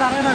দাঁড়ায় না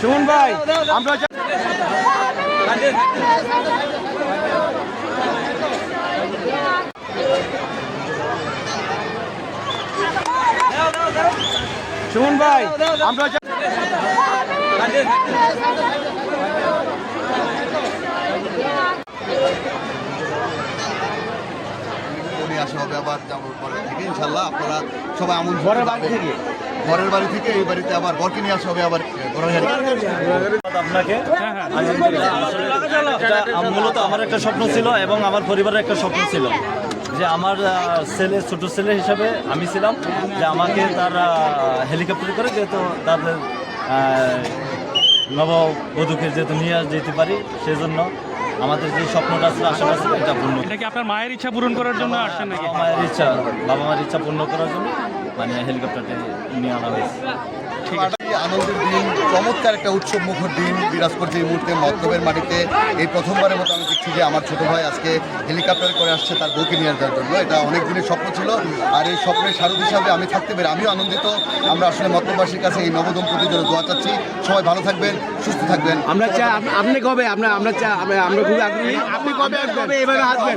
সুমন ভাই আমরা সুমন ভাই আমরা নিয়ে আসা হবে আবার যাব থেকে ইনশাল্লাহ আপনারা সবাই ঘরের বাড়ি থেকে? ঘরের বাড়ি থেকে এই বাড়িতে আবার বরকে নিয়ে আসা হবে আবার আপনাকে মূলত আমার একটা স্বপ্ন ছিল এবং আমার পরিবারের একটা স্বপ্ন ছিল। যে আমার ছেলে ছোট ছেলে হিসাবে আমি ছিলাম যে আমাকে তার হেলিকপ্টার করে যেহেতু তাদের নব নববধূকে যেহেতু নিয়ে যেতে পারি সেজন্য আমাদের যে স্বপ্নটা আছে আশাটা ছিল এটা পূর্ণ এটা কি আপনার মায়ের ইচ্ছা পূরণ করার জন্য আসছেন নাকি? মায়ের ইচ্ছা বাবা মায়ের ইচ্ছা পূর্ণ করার জন্য। মানে হেলিকপ্টারটা নিয়ে আনা হয়েছে। এই আনন্দের দিন চমৎকার একটা উৎসব মুখর দিন বিরাজ করছে এই মুহূর্তে মক্তবের মাটিতে। এই প্রথমবারের মতো আমি দেখছি যে আমার ছোট ভাই আজকে হেলিকপ্টার করে আসছে তার বউকে নিয়ে আসার জন্য। এটা অনেক দিনের স্বপ্ন ছিল। আর এই স্বপ্নের সারথ হিসাবে আমি থাকতে পেরে আমিও আনন্দিত। আমরা আসলে মক্তবাসীর কাছে এই নবদম্পতির জন্য দোয়া চাচ্ছি। সবাই ভালো থাকবেন সুস্থ থাকবেন। আমরা চাই আপনি কবে আমরা আমরা চাই আমরা আমরা খুবই আগ্রহী। আপনি কবে কবে এভাবে আসবেন?